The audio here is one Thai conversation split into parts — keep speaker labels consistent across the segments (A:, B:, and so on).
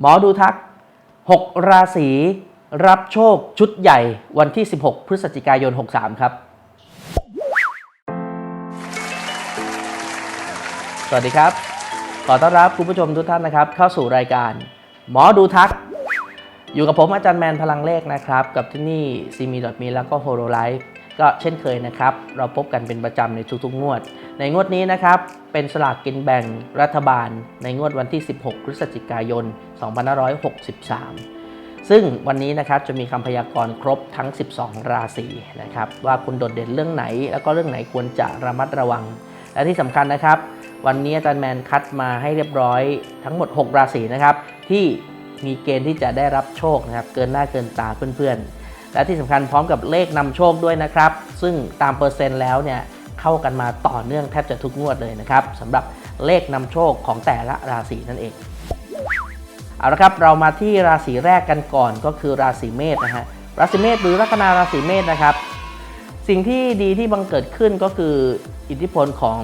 A: หมอดูทัก 6 ราศีรับโชคชุดใหญ่วันที่ 16 พฤศจิกายน 63 ครับ สวัสดีครับ ขอต้อนรับคุณผู้ชมทุกท่านนะครับ เข้าสู่รายการ หมอดูทัก อยู่กับผมอาจารย์แมนพลังเลขนะครับ กับที่นี่ซีมีดอทมีแล้วก็โฮโ o ไลฟ์ก็เช่นเคยนะครับ เราพบกันเป็นประจำในทุกๆงวด ในงวดนี้นะครับ เป็นสลากกินแบ่งรัฐบาล ในงวดวันที่ 16 พฤศจิกายน 2563 ซึ่งวันนี้นะครับจะมีคำพยากรณ์ครบทั้ง 12 ราศีนะครับ ว่าคุณโดดเด่นเรื่องไหน แล้วก็เรื่องไหนควรจะระมัดระวัง และที่สำคัญนะครับ วันนี้อาจารย์แมนคัดมาให้เรียบร้อยทั้งหมด 6 ราศีนะครับที่มีเกณฑ์ที่จะได้รับโชคนะครับ เกินหน้าเกินตาเพื่อนๆและที่สำคัญพร้อมกับเลขนำโชคด้วยนะครับ ซึ่งตามเปอร์เซ็นต์แล้วเนี่ย เข้ากันมาต่อเนื่องแทบจะทุกงวดเลยนะครับสำหรับเลขนำโชคของแต่ละราศีนั่นเองเอาละครับเรามาที่ราศีแรกกันก่อนก็คือราศีเมษนะฮะราศีเมษหรือลัคนาราศีเมษนะครับ สิ่งที่ดีที่บังเกิดขึ้นก็คืออิทธิพลของ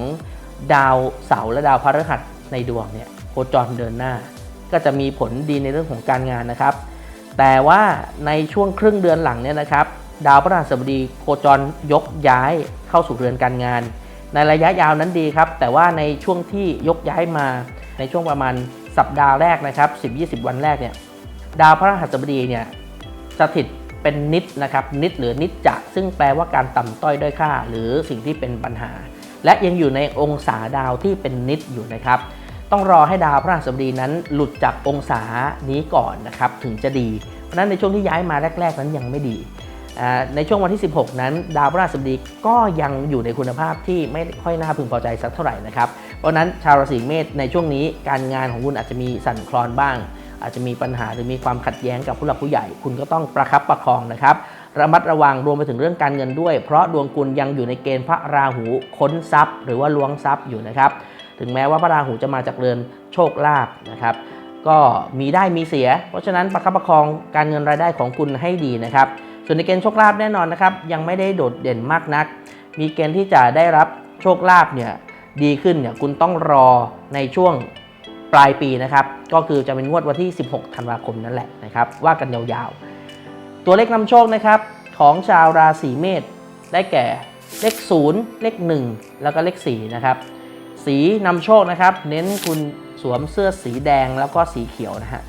A: ดาวเสาร์และดาวพฤหัสในดวงเนี่ยโคจรเดินหน้า ก็จะมีผลดีในเรื่องของการงานนะครับ แต่ว่าในช่วงครึ่งเดือนหลังเนี่ยนะครับ ดาวพฤหัสบดีโคจรยกย้ายเข้าสู่เรือนการงาน ในระยะยาวนั้นดีครับ แต่ว่าในช่วงที่ยกย้ายมาในช่วงประมาณสัปดาห์แรกนะครับ10-20 วันแรกเนี่ยดาวพฤหัสบดีเนี่ยสถิตเป็นนิดนะครับนิดหรือนิจจะซึ่งแปลว่าการต่ำต้อยด้อยค่า หรือสิ่งที่เป็นปัญหา และยังอยู่ในองศาดาวที่เป็นนิดอยู่นะครับ ต้องรอให้ดาวพฤหัสบดีนั้นหลุดจากองศานี้ก่อนนะครับถึงจะดี เพราะนั้นในช่วงที่ย้ายมาแรก ๆ นั้นยังไม่ดี ในช่วงวันที่ 16 นั้น ดาวพฤหัสบดีก็ยังอยู่ในคุณภาพที่ไม่ค่อยน่าพึงพอใจสักเท่าไหร่นะครับ เพราะนั้นชาวราศีเมษในช่วงนี้การงานของคุณอาจจะมีสั่นคลอนบ้าง อาจจะมีปัญหาหรือมีความขัดแย้งกับผู้หลักผู้ใหญ่ คุณก็ต้องประคับประคองนะครับระมัดระวังรวมไปถึงเรื่องการเงินด้วย เพราะดวงคุณยังอยู่ในเกณฑ์พระราหูค้นทรัพย์ หรือว่าล้วงทรัพย์อยู่นะครับ ถึงแม้ว่าพระราหูจะมาจากเรือนโชคลาภนะครับ ก็มีได้มีเสีย เพราะฉะนั้นประคับประคองการเงินรายได้ของคุณให้ดีนะครับ ส่วนในเกณฑ์โชคลาภแน่นอนนะครับ ยังไม่ได้โดดเด่นมากนัก มีเกณฑ์ที่จะได้รับโชคลาภเนี่ยดีขึ้นเนี่ยคุณต้องรอในช่วงปลายปีนะครับ ก็คือจะเป็นงวดวันที่ 16 ธันวาคมนั่นแหละนะครับ ว่ากันยาวๆ ตัวเลขนำโชคนะครับของชาวราศีเมษได้แก่เลข 0 เลข 1 แล้วก็เลข 4 นะครับ สีนำโชคนะครับ เน้นคุณสวมเสื้อสีแดงแล้วก็สีเขียวนะฮะ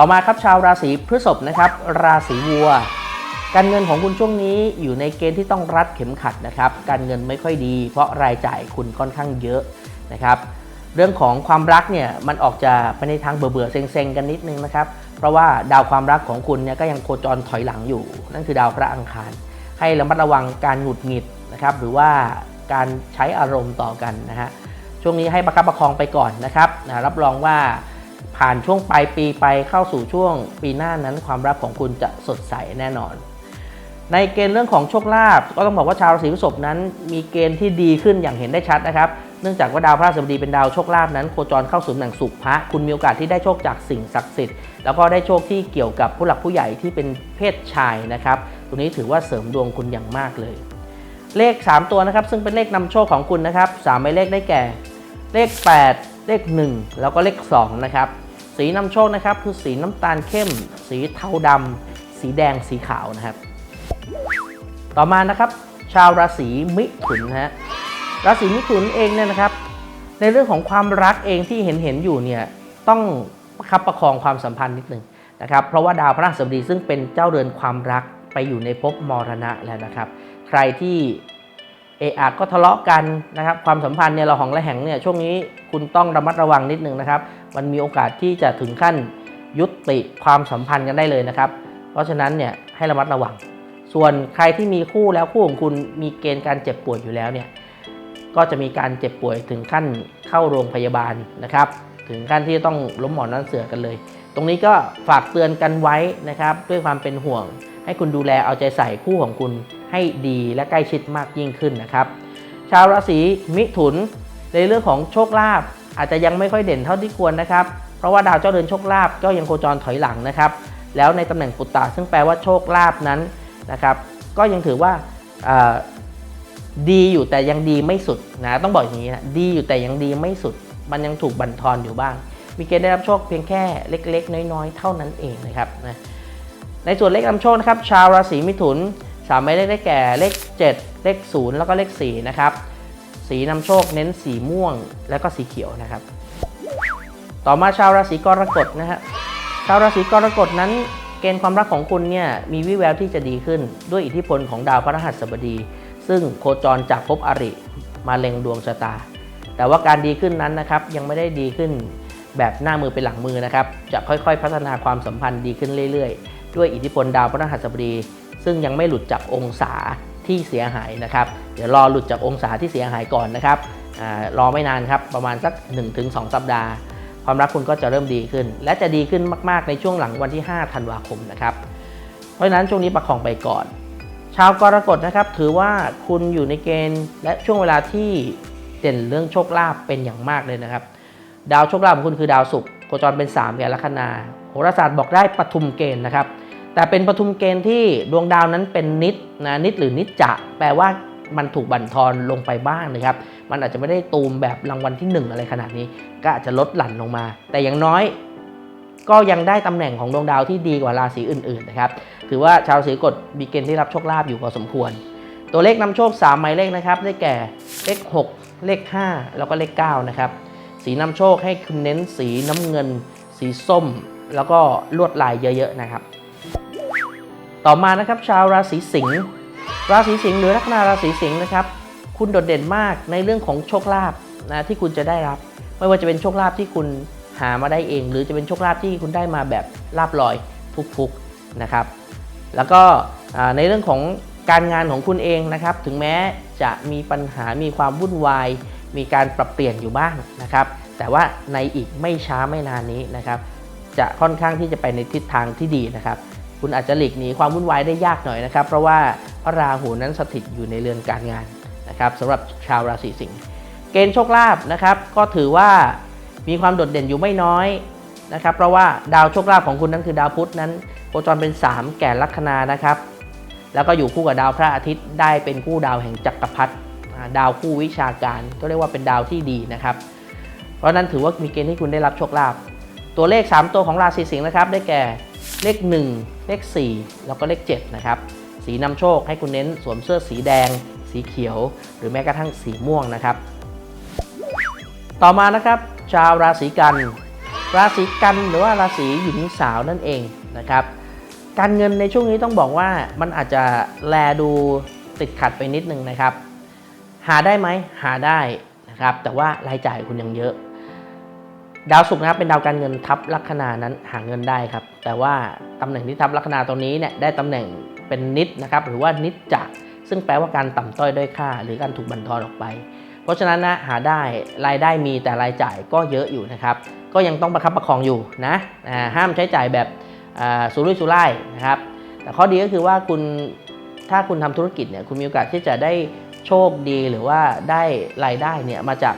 A: ต่อมาครับชาวราศีพฤษภนะครับ ราศีวัว การเงินของคุณช่วงนี้อยู่ในเกณฑ์ที่ต้องรัดเข็มขัดนะครับ การเงินไม่ค่อยดี เพราะรายจ่ายคุณค่อนข้างเยอะนะครับ เรื่องของความรักเนี่ยมันออกจะไปในทางเบื่อๆเซ็งๆกันนิดนึงนะครับ เพราะว่าดาวความรักของคุณเนี่ยก็ยังโคจรถอยหลังอยู่ นั่นคือดาวพระอังคาร ให้ระมัดระวังการหงุดหงิดนะครับ หรือว่าการใช้อารมณ์ต่อกันนะฮะช่วงนี้ให้ประคับประคองไปก่อนนะครับนะรับรองว่า ผ่านช่วงปลายปีไปเข้าสู่ช่วงปีหน้านั้นความรักของคุณจะสดใสแน่นอน ในเกณฑ์เรื่องของโชคลาภก็ต้องบอกว่าชาวราศีพฤษภนั้นมีเกณฑ์ที่ดีขึ้นอย่างเห็นได้ชัดนะครับเนื่องจากว่าดาวพระราชบดีเป็นดาวโชคลาภนั้นโคจรเข้าสู่ตำแหน่งสุขพระคุณมีโอกาสที่ได้โชคจากสิ่งศักดิ์สิทธิ์แล้วก็ได้โชคที่เกี่ยวกับผู้หลักผู้ใหญ่ที่เป็นเพศชายนะครับตรงนี้ถือว่าเสริมดวงคุณอย่างมากเลย เลข 3 ตัวนะครับซึ่งเป็นเลขนำโชคของคุณนะครับ3หมายเลขได้แก่ เลข 8 เลข 1 แล้วก็เลข2นะครับ สีนำโชคนะครับคือสีน้ำตาลเข้ม สีเทาดำสีแดงสีขาวนะครับ ต่อมานะครับ ชาวราศีมิถุนนะฮะราศีมิถุนเองเนี่ยนะครับ ในเรื่องของความรักเองที่เห็นเห็นอยู่เนี่ยต้องคับประคองความสัมพันธ์นิดหนึ่งนะครับ เพราะว่าดาวพระราชบดีซึ่งเป็นเจ้าเรือนความรักไปอยู่ในภพมรณะแล้วนะครับ ใครที่เอะอะก็ทะเลาะกันนะครับ ความสัมพันธ์เนี่ยเราของระแหงเนี่ยช่วงนี้คุณต้องระมัดระวังนิดนึงนะครับ มันมีโอกาสที่จะถึงขั้นยุติความสัมพันธ์กันได้เลยนะครับ เพราะฉะนั้นเนี่ยให้ระมัดระวัง ส่วนใครที่มีคู่แล้วคู่ของคุณมีเกณฑ์การเจ็บป่วยอยู่แล้วเนี่ยก็จะมีการเจ็บป่วยถึงขั้นเข้าโรงพยาบาลนะครับ ถึงขั้นที่ต้องล้มหมอนนั่งเสือกันเลย ตรงนี้ก็ฝากเตือนกันไว้นะครับ ด้วยความเป็นห่วง ให้คุณดูแลเอาใจใส่คู่ของคุณให้ดีและใกล้ชิดมากยิ่งขึ้นนะครับ ชาวราศีมิถุนในเรื่องของโชคลาภ อาจจะยังไม่ค่อยเด่นเท่าที่ควรนะครับ เพราะว่าดาวเจ้าเรือนโชคลาภก็ยังโคจรถอยหลังนะครับ แล้วในตำแหน่งปุตตะซึ่งแปลว่าโชคลาภนั้นนะครับ ก็ยังถือว่าดีอยู่แต่ยังดีไม่สุดนะต้องบอกอย่างนี้นะดีอยู่แต่ยังดีไม่สุด มันยังถูกบั่นทอนอยู่บ้าง มีเกณฑ์ได้รับโชคเพียงแค่เล็ก ๆ น้อย ๆ เท่านั้นเองนะครับนะในส่วนเลขนำโชคนะครับชาวราศีมิถุนสามหมายเลขได้แก่เลข 7 เลข 0 แล้วก็เลข4นะครับ สีนำโชคเน้นสีม่วงแล้วก็สีเขียวนะครับ ต่อมาชาวราศีกรกฎนะฮะชาวราศีกรกฎนั้นเกณฑ์ความรักของคุณเนี่ยมีวิแววที่จะดีขึ้นด้วยอิทธิพลของดาวพฤหัสบดี ซึ่งโคจรจากภพอริมาเล็งดวงชะตา แต่ว่าการดีขึ้นนั้นนะครับยังไม่ได้ดีขึ้นแบบหน้ามือเป็นหลังมือนะครับ จะค่อยๆ พัฒนาความสัมพันธ์ดีขึ้นเรื่อยๆ ด้วยอิทธิพลดาวพฤหัสบดี ซึ่งยังไม่หลุดจากองศา ที่เสียหายนะครับ เดี๋ยวรอหลุดจากองศาที่เสียหายก่อนนะครับอรอไม่นานครับประมาณสัก 1-2 สัปดาห์ ความรักคุณก็จะเริ่มดีขึ้น และจะดีขึ้นมาก ๆ ในช่วงหลังวันที่ 5 ธันวาคมนะครับ เพราะฉะนั้นช่วงนี้ประคองไปก่อน ชาวกรกฎนะครับ ถือว่าคุณอยู่ในเกณฑ์ และช่วงเวลาที่เด่นเรื่องโชคลาภเป็นอย่างมากเลยนะครับ ดาวโชคลาภของคุณคือดาวศุกร์โคจรเป็น3แก่ลัคนาโหราศาสตร์บอกได้ปฐุมเกณฑ์นะครับ แต่เป็นปฐุมเกณฑ์ที่ดวงดาวนั้นเป็นนิดนะนิดหรือนิจจะ แปลว่ามันถูกบั่นทอนลงไปบ้างนะครับ มันอาจจะไม่ได้ตูมแบบรางวัลที่ 1 อะไรขนาดนี้ ก็อาจจะลดหลั่นลงมา แต่อย่างน้อยก็ยังได้ตำแหน่งของดวงดาวที่ดีกว่าราศีอื่นๆนะครับ ถือว่าชาวราศีกฎมีเกณฑ์ที่รับโชคลาภอยู่พอสมควร ตัวเลขนำโชค 3 หมายเลขนะครับ ได้แก่เลข 6 เลข 5 แล้วก็เลข 9 นะครับ สีนำโชคให้คุณเน้นสีน้ำเงิน สีส้ม แล้วก็ลวดลายเยอะๆนะครับ ต่อมานะครับชาวราศีสิงห์ราศีสิงห์หรือลัคนาราศีสิงห์นะครับคุณโดดเด่นมากในเรื่องของโชคลาภนะที่คุณจะได้รับ ไม่ว่าจะเป็นโชคลาภที่คุณหามาได้เอง หรือจะเป็นโชคลาภที่คุณได้มาแบบลาบลอยฟุกๆนะครับ แล้วก็ในเรื่องของการงานของคุณเองนะครับ ถึงแม้จะมีปัญหามีความวุ่นวาย มีการปรับเปลี่ยนอยู่บ้างนะครับ แต่ว่าในอีกไม่ช้าไม่นานนี้นะครับ จะค่อนข้างที่จะไปในทิศทางที่ดีนะครับ คุณอาจจะหลีกหนีความวุ่นวายได้ยากหน่อยนะครับ เพราะว่าพระราหูนั้นสถิตอยู่ในเรือนการงานนะครับสำหรับชาวราศีสิงห์เกณฑ์โชคลาภนะครับ ก็ถือว่ามีความโดดเด่นอยู่ไม่น้อยนะครับ เพราะว่าดาวโชคลาภของคุณนั้นคือดาวพุธนั้นโคจรเป็น 3 แก่ลัคนานะครับ แล้วก็อยู่คู่กับดาวพระอาทิตย์ได้เป็นคู่ดาวแห่งจักรพรรดิดาวคู่วิชาการ ก็เรียกว่าเป็นดาวที่ดีนะครับ เพราะฉะนั้นถือว่ามีเกณฑ์ที่คุณได้รับโชคลาภตัวเลข 3 ตัวของราศีสิงห์นะครับ ได้แก่เลข 1 เลข 4 แล้วก็เลข 7 นะครับ สีนำโชคให้คุณเน้นสวมเสื้อสีแดง สีเขียว หรือแม้กระทั่งสีม่วงนะครับ ต่อมานะครับชาวราศีกัน ราศีกันหรือว่าราศีหญิงสาวนั่นเองนะครับ การเงินในช่วงนี้ต้องบอกว่ามันอาจจะแลดูติดขัดไปนิดนึงนะครับ หาได้ไหมหาได้นะครับ แต่ว่ารายจ่ายคุณยังเยอะ ดาวศุกร์นะครับเป็นดาวการเงินทับลัคนานั้นหาเงินได้ครับ แต่ว่าตำแหน่งที่ทับลัคนาตรงนี้เนี่ยได้ตำแหน่งเป็นนิดนะครับหรือว่านิจจะซึ่งแปลว่าการต่ำต้อยด้อยค่า หรือการถูกบั่นทอนออกไป เพราะฉะนั้นนะหาได้รายได้มีแต่รายจ่ายก็เยอะอยู่นะครับ ก็ยังต้องประคับประคองอยู่นะห้ามใช้จ่ายแบบสุรุ่ยสุร่ายนะครับแต่ข้อดีก็คือว่าคุณถ้าคุณทำธุรกิจเนี่ยคุณมีโอกาสที่จะได้โชคดีหรือว่าได้รายได้เนี่ยมาจาก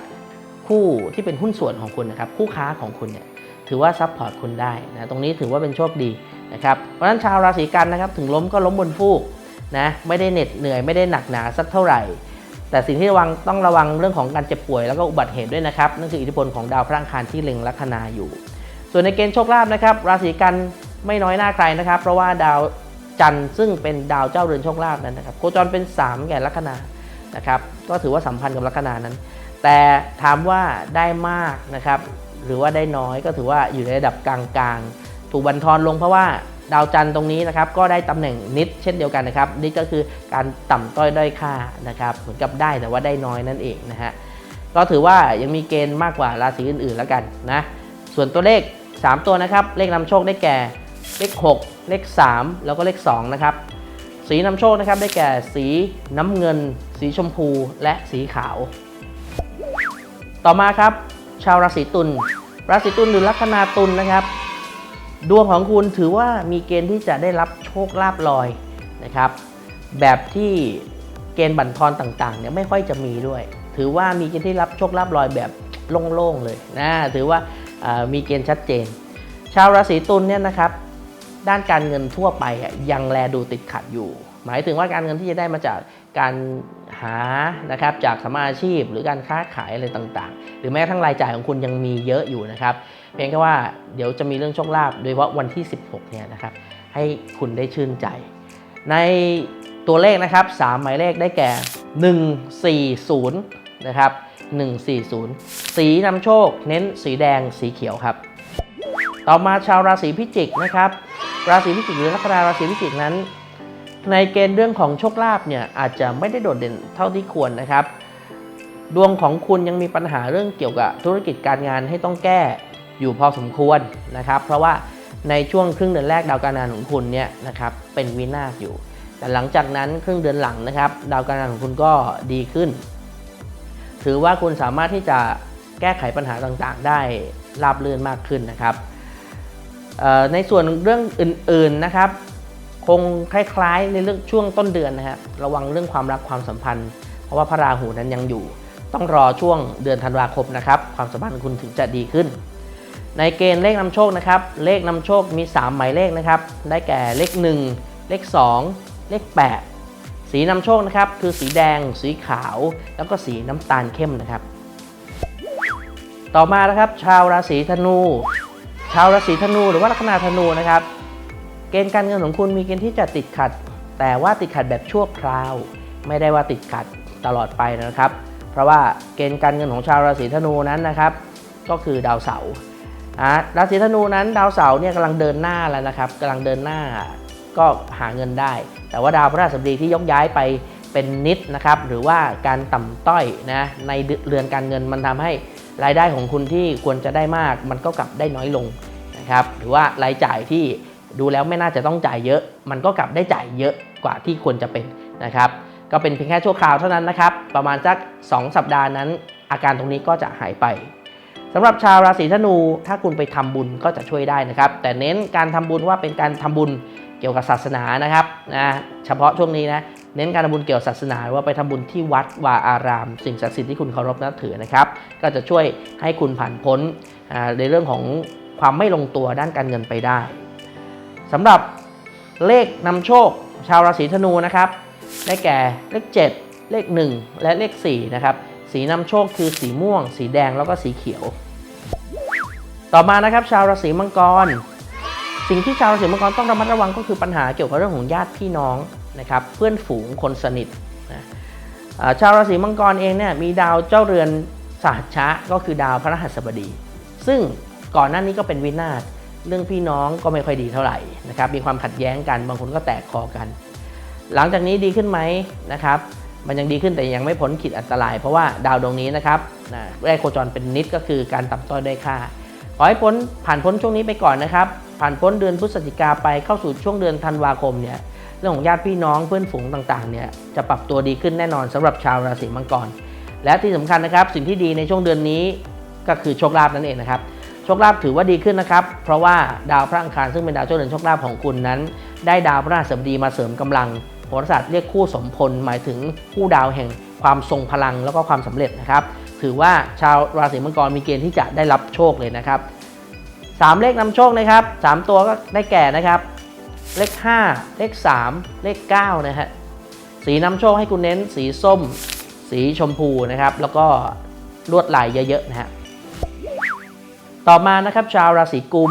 A: คู่ที่เป็นหุ้นส่วนของคุณนะครับคู่ค้าของคุณเนี่ยถือว่าซัพพอร์ตคุณได้นะตรงนี้ถือว่าเป็นโชคดีนะครับเพราะฉะนั้นชาวราศีกันนะครับถึงล้มก็ล้มบนฟูกนะไม่ได้เหน็ดเหนื่อยไม่ได้หนักหนาสักเท่าไหร่ แต่สิ่งที่ระวังต้องระวังเรื่องของการเจ็บป่วยแล้วก็อุบัติเหตุด้วยนะครับนั่นคืออิทธิพลของดาวพระอังคารที่เล็งลัคนาอยู่ ส่วนในเกณฑ์โชคลาภนะครับราศีกันไม่น้อยหน้าใครนะครับ เพราะว่าดาวจันทร์ซึ่งเป็นดาวเจ้าเรือนโชคลาภนั้นนะครับโคจรเป็น 3 แก่ลัคนานะครับก็ถือว่าสัมพันธ์กับลัคนานั้น แต่ถามว่าได้มากนะครับ หรือว่าได้น้อยก็ถือว่าอยู่ในระดับกลางๆ ถูกบันทอนลงเพราะว่าดาวจันทร์ตรงนี้นะครับก็ได้ตำแหน่งนิดเช่นเดียวกันนะครับนิดก็คือการต่ำต้อยด้อยค่านะครับเหมือนกับได้แต่ว่าได้น้อยนั่นเองนะฮะก็ถือว่ายังมีเกณฑ์มากกว่าราศีอื่นๆแล้วกันนะส่วนตัวเลข 3 ตัวนะครับ เลขนำโชคได้แก่เลข 6 เลข 3 แล้วก็เลข2นะครับสีนำโชคนะครับได้แก่สีน้ำเงิน สีชมพูและสีขาว ต่อมาครับ ชาวราศีตุล ราศีตุลหรือลัคนาตุลนะครับ ดวงของคุณถือว่ามีเกณฑ์ที่จะได้รับโชคลาภลอยนะครับ แบบที่เกณฑ์บั่นทอนต่างๆเนี่ยไม่ค่อยจะมีด้วย ถือว่ามีเกณฑ์ที่รับโชคลาภลอยแบบโล่งๆเลยนะ ถือว่ามีเกณฑ์ชัดเจน ชาวราศีตุลเนี่ยนะครับ ด้านการเงินทั่วไปยังแลดูติดขัดอยู่ หมายถึงว่าการเงินที่จะได้มาจากการหานะครับจากสมมาชีพหรือการค้าขายอะไรต่างๆ หรือแม้ทั่งรายจ่ายของคุณยังมีเยอะอยู่นะครับ เพียงแค่ว่าเดี๋ยวจะมีเรื่องโชคลาภโดยเฉพาะวันที่ 16เนี่ยนะครับให้คุณได้ชื่นใจ ในตัวเลขนะครับ 3 หมายเลขได้แก่ 140 นะครับ 140 สีนำโชค เน้นสีแดงสีเขียวครับ ต่อมาชาวราศีพิจิกนะครับ ราศีพิจิกหรือลัคนาราศีพิจิกนั้น ในเกณฑ์เรื่องของโชคลาภเนี่ยอาจจะไม่ได้โดดเด่นเท่าที่ควรนะครับ ดวงของคุณยังมีปัญหาเรื่องเกี่ยวกับธุรกิจการงานให้ต้องแก้อยู่พอสมควรนะครับ เพราะว่าในช่วงครึ่งเดือนแรกดาวการงานของคุณเนี่ยนะครับเป็นวินาศอยู่ แต่หลังจากนั้นครึ่งเดือนหลังนะครับดาวการงานของคุณก็ดีขึ้น ถือว่าคุณสามารถที่จะแก้ไขปัญหาต่างๆ ได้ราบรื่นมากขึ้นนะครับในส่วนเรื่องอื่นๆนะครับ คงคล้าย ๆ ในเรื่องช่วงต้นเดือนนะครับระวังเรื่องความรักความสัมพันธ์ เพราะว่าพระราหูนั้นยังอยู่ ต้องรอช่วงเดือนธันวาคมนะครับ ความสัมพันธ์คุณถึงจะดีขึ้น ในเกณฑ์เลขนำโชคนะครับ เลขนำโชคมี 3 หมายเลขนะครับ ได้แก่เลข 1 เลข 2 เลข 8 สีนำโชคนะครับ คือสีแดง สีขาว แล้วก็สีน้ำตาลเข้มนะครับ ต่อมานะครับ ชาวราศีธนู ชาวราศีธนูหรือว่าลัคนาธนูนะครับ เกณฑ์การเงินของคุณมีเกณฑ์ที่จะติดขัด แต่ว่าติดขัดแบบชั่วคราว ไม่ได้ว่าติดขัดตลอดไปนะครับ เพราะว่าเกณฑ์การเงินของชาวราศีธนูนั้นนะครับ ก็คือดาวเสาร์ราศีธนูนั้นดาวเสาร์เนี่ยกำลังเดินหน้าแล้วนะครับกำลังเดินหน้าก็หาเงินได้ แต่ว่าดาวพฤหัสบดีที่ยกย้ายไปเป็นนิดนะครับ หรือว่าการต่ำต้อยนะในเรือนการเงินมันทำให้รายได้ของคุณที่ควรจะได้มาก มันก็กลับได้น้อยลงนะครับ หรือว่ารายจ่ายที่ ดูแล้วไม่น่าจะต้องจ่ายเยอะ มันก็กลับได้จ่ายเยอะกว่าที่ควรจะเป็นนะครับ ก็เป็นเพียงแค่ชั่วคราวเท่านั้นนะครับ ประมาณสัก 2 สัปดาห์นั้น อาการตรงนี้ก็จะหายไปสำหรับชาวราศีธนูถ้าคุณไปทำบุญก็จะช่วยได้นะครับ แต่เน้นการทำบุญว่าเป็นการทำบุญเกี่ยวกับศาสนานะครับนะเฉพาะช่วงนี้นะเน้นการทำบุญเกี่ยวกับศาสนาว่าไปทำบุญที่วัดวาอาราม สิ่งศักดิ์สิทธิ์ที่คุณเคารพนับถือนะครับ ก็จะช่วยให้คุณผ่านพ้นในเรื่องของความไม่ลงตัวด้านการเงินไปได้ สำหรับเลขนำโชคชาวราศีธนูนะครับ ได้แก่เลข 7 เลข 1 และเลข4นะครับ สีนำโชคคือสีม่วง สีแดงแล้วก็สีเขียว ต่อมานะครับ ชาวราศีมังกร สิ่งที่ชาวราศีมังกรต้องระมัดระวังก็คือปัญหาเกี่ยวกับเรื่องของญาติพี่น้องนะครับเพื่อนฝูงคนสนิทนะชาวราศีมังกรเองเนี่ยมีดาวเจ้าเรือนสหัชชะก็คือดาวพระรหัสบดี ซึ่งก่อนหน้านี้ก็เป็นวินาศ เรื่องพี่น้องก็ไม่ค่อยดีเท่าไหร่นะครับ มีความขัดแย้งกัน บางคนก็แตกคอกัน หลังจากนี้ดีขึ้นไหมนะครับ มันยังดีขึ้นแต่ยังไม่พ้นขีดอันตราย เพราะว่าดาวดวงนี้นะครับได้โคจรเป็นนิดก็คือการต่ำต้อยได้ค่า ขอให้พ้นผ่านพ้นช่วงนี้ไปก่อนนะครับ ผ่านพ้นเดือนพฤศจิกาไปเข้าสู่ช่วงเดือนธันวาคมเนี่ยเรื่องของญาติพี่น้องเพื่อนฝูงต่างๆเนี่ยจะปรับตัวดีขึ้นแน่นอนสำหรับชาวราศีมังกร และที่สำคัญนะครับสิ่งที่ดีในช่วงเดือนนี้ก็คือโชคลาภนั่นเองนะครับ ชคลาภถือว่าดีขึ้นนะครับ เพราะว่าดาวพระอังคารซึ่งเป็นดาวเจ้าเรือนโชคลาภของคุณนั้น ได้ดาวพระราชบดีมาเสริมกำลังโหราศาสตร์เรียกคู่สมพล หมายถึงคู่ดาวแห่งความทรงพลังแล้วก็ความสำเร็จนะครับ ถือว่าชาวราศีมังกรมีเกณฑ์ที่จะได้รับโชคเลยนะครับสามเลขนำโชคนะครับสามตัวก็ได้แก่นะครับ เลข 5 เลข 3 เลข9นะฮะสีนำโชคให้คุณเน้นสีส้ม สีชมพูนะครับ แล้วก็ลวดลายเยอะๆนะฮะ ต่อมานะครับชาวราศีกุม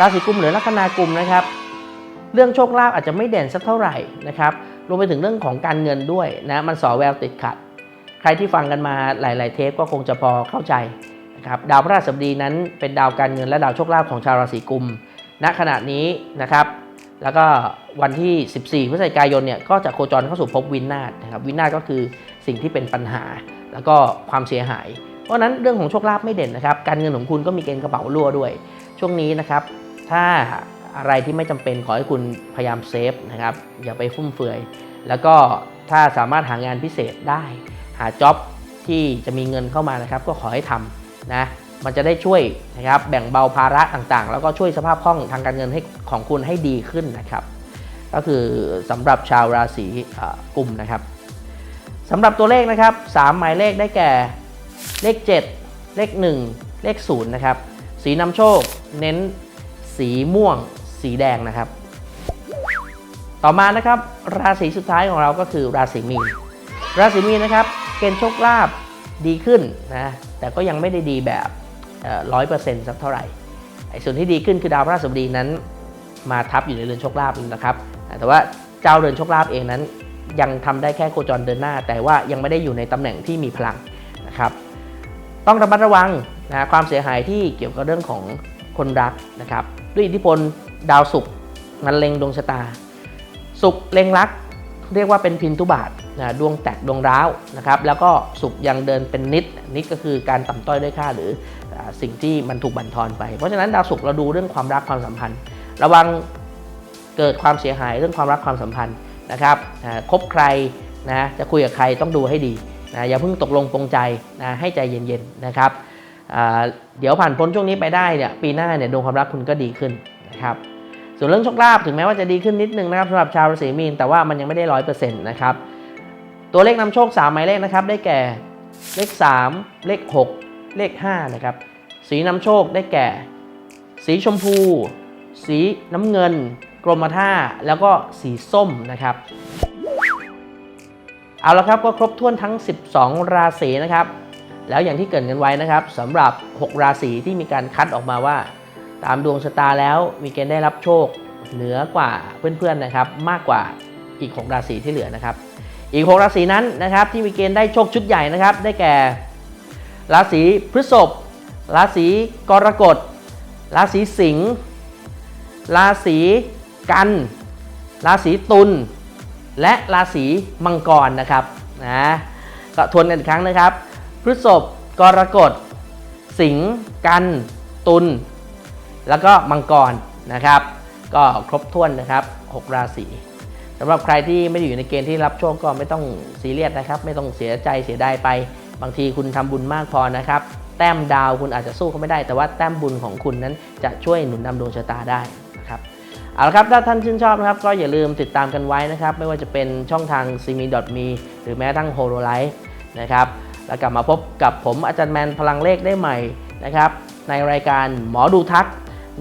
A: ราศีกุมหรือลัคนากุมนะครับ เรื่องโชคลาภอาจจะไม่เด่นสักเท่าไหร่นะครับรวมไปถึงเรื่องของการเงินด้วยนะมันสอแววติดขัด ใครที่ฟังกันมาหลาย ๆ เทปก็คงจะพอเข้าใจนะครับดาวพฤหัสบดีนั้นเป็นดาวการเงินและดาวโชคลาภของชาวราศีกุมณขณะนี้นะครับ แล้วก็วันที่ 14 พฤศจิกายนเนี่ยก็จะโคจรเข้าสู่ภพวินาศนะครับวินาศก็คือสิ่งที่เป็นปัญหา แล้วก็ความเสียหาย ราะนั้นเรื่องของโชคลาภไม่เด่นนะครับ การเงินของคุณก็มีเกณฑ์กระเป๋ารั่วด้วย ช่วงนี้นะครับ ถ้าอะไรที่ไม่จำเป็นขอให้คุณพยายามเซฟนะครับ อย่าไปฟุ่มเฟือย แล้วก็ถ้าสามารถหางานพิเศษได้ หาจ็อบที่จะมีเงินเข้ามานะครับ ก็ขอให้ทำนะ มันจะได้ช่วยนะครับแบ่งเบาภาระต่างๆ แล้วก็ช่วยสภาพคล่องทางการเงินให้ของคุณให้ดีขึ้นนะครับ ก็คือสำหรับชาวราศีกุมนะครับสำหรับตัวเลขนะครับ 3 หมายเลขได้แก่ เลข 7 เลข 1 เลข 0 นะครับ สีนำโชคเน้นสีม่วง สีแดงนะครับ ต่อมานะครับ ราศีสุดท้ายของเราก็คือราศีมีน ราศีมีนนะครับ เกณฑ์โชคลาภดีขึ้นนะ แต่ก็ยังไม่ได้ดีแบบร้อยเปอร์เซ็นต์สักเท่าไหร่ ไอ้ส่วนที่ดีขึ้นคือดาวพฤหัสบดีนั้น มาทับอยู่ในเรือนโชคลาภนะครับ แต่ว่าเจ้าเรือนโชคลาภเองนั้น ยังทำได้แค่โคจรเดินหน้า แต่ว่ายังไม่ได้อยู่ในตำแหน่งที่มีพลังนะครับ ต้องระมัดระวังนะความเสียหายที่เกี่ยวกับเรื่องของคนรักนะครับ ด้วยอิทธิพลดาวศุกร์มันเล็งดวงชะตาศุกร์เล็งรัก เรียกว่าเป็นพินทุบาทนะดวงแตกดวงร้าวนะครับ แล้วก็ศุกร์ยังเดินเป็นนิดนิดก็คือการต่ำต้อยด้วยค่าหรือสิ่งที่มันถูกบั่นทอนไป เพราะฉะนั้นดาวศุกร์เราดูเรื่องความรักความสัมพันธ์ ระวังเกิดความเสียหายเรื่องความรักความสัมพันธ์นะครับคบใครนะจะคุยกับใครต้องดูให้ดี นะอย่าเพิ่งตกลงปรงใจนะให้ใจเย็นๆนะครับเดี๋ยวผ่านพ้นช่วงนี้ไปได้เนี่ยปีหน้าเนี่ยดวงความรักคุณก็ดีขึ้นนะครับส่วนเรื่องโชคลาภถึงแม้ว่าจะดีขึ้นนิดนึงนะครับสำหรับชาวราศีมีนแต่ว่ามันยังไม่ได้ร้อยเปอร์เซ็นต์นะครับตัวเลขนำโชค3หมายเลขนะครับได้แก่เลข 3 เลข 6 เลข5นะครับสีนำโชคได้แก่ สีชมพู สีน้ำเงิน กรมท่าแล้วก็สีส้มนะครับ เอาละครับก็ครบถ้วนทั้ง 12 ราศีนะครับ แล้วอย่างที่เกิดกันไว้นะครับสำหรับ 6 ราศีที่มีการคัดออกมาว่า ตามดวงชะตาแล้วมีเกณฑ์ได้รับโชคเหนือกว่าเพื่อนๆนะครับ มากกว่าอีก 6 ราศีที่เหลือนะครับ อีก 6 ราศีนั้นนะครับที่มีเกณฑ์ได้โชคชุดใหญ่นะครับ ได้แก่ ราศีพฤษภราศีกรกฎ ราศีสิงห์ราศีกัน ราศีตุล และราศีมังกรนะครับนะก็ทวนกันอีกครั้งนะครับพฤษภกรกฎ สิงห์กัน ตุลแล้วก็มังกรนะครับ ก็ครบถ้วนนะครับ 6 ราศีสำหรับใครที่ไม่ได้อยู่ในเกณฑ์ที่รับโชคก็ไม่ต้องซีเรียสนะครับ ไม่ต้องเสียใจเสียดายไป บางทีคุณทำบุญมากพอนะครับ แต้มดาวคุณอาจจะสู้เขาไม่ได้ แต่ว่าแต้มบุญของคุณนั้นจะช่วยหนุนนำดวงชะตาได้ เอาละครับ ถ้าท่านชื่นชอบนะครับ ก็อย่าลืมติดตามกันไว้นะครับ ไม่ว่าจะเป็นช่องทาง c m e me หรือแม้ทั่ง h o l o l i f e นะครับ แล้วกลับมาพบกับผมอาจารย์แมนพลังเลขได้ใหม่นะครับ ในรายการหมอดูทัก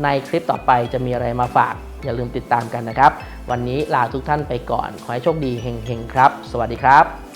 A: ในคลิปต่อไปจะมีอะไรมาฝาก อย่าลืมติดตามกันนะครับ วันนี้ลาทุกท่านไปก่อน ขอให้โชคดีเฮงๆครับ สวัสดีครับ